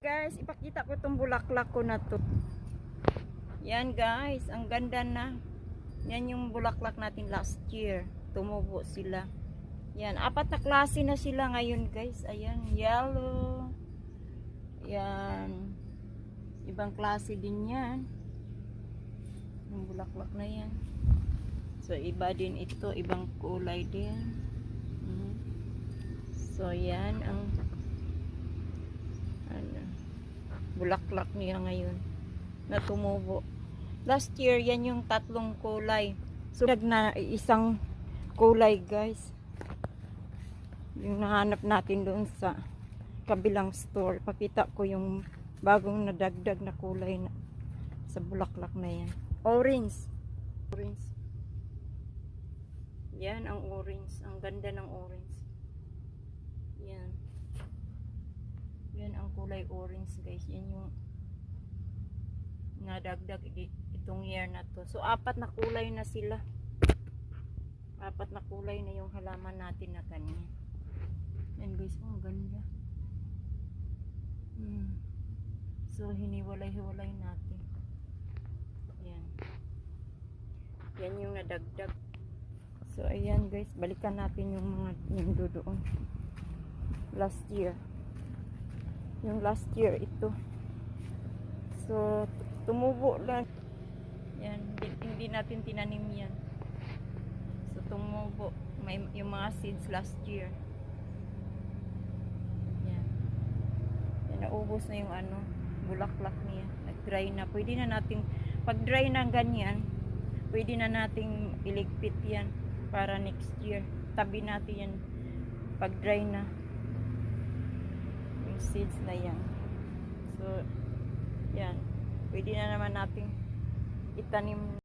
Guys, ipakita ko itong bulaklak ko na to. Yan guys, ang ganda na. Yan yung bulaklak natin last year. Tumubo sila. Yan, apat na klase na sila ngayon guys. Ayan, yellow. Yan. Ibang klase din yan. Yung bulaklak na yan. So, iba din ito. Ibang kulay din. Mhm. So, yan ang ano, bulaklak niya ngayon na tumubo. Last year, yan yung tatlong kulay. So, na isang kulay, guys. Yung nahanap natin doon sa kabilang store. Pakita ko yung bagong nadagdag na kulay na sa bulaklak na yan. Orange. Orange. Yan ang orange. Ang ganda ng orange. Yan. Yan ang kulay orange guys. Yan yung nadagdag itong year na to. So apat na kulay na sila. Apat na kulay na yung halaman natin na kanina. Yan guys, oh, ganda. Hmm. So hiniwalay-hiwalay natin. Yan. Yan yung nadagdag. So ayan guys, balikan natin yung mga yung doon. Last year yung last year ito. So tumubo lang. Yan hindi, natin tinanim yan. So tumubo. May yung mga seeds last year. Yan. Naubos na yung ano bulaklak niya. Nag dry na. Pwede na nating pag dry na ganyan pwede na nating iligpit yan para next year. Tabi natin yan pag dry na seeds na yan. So, yan. Pwede na naman nating itanim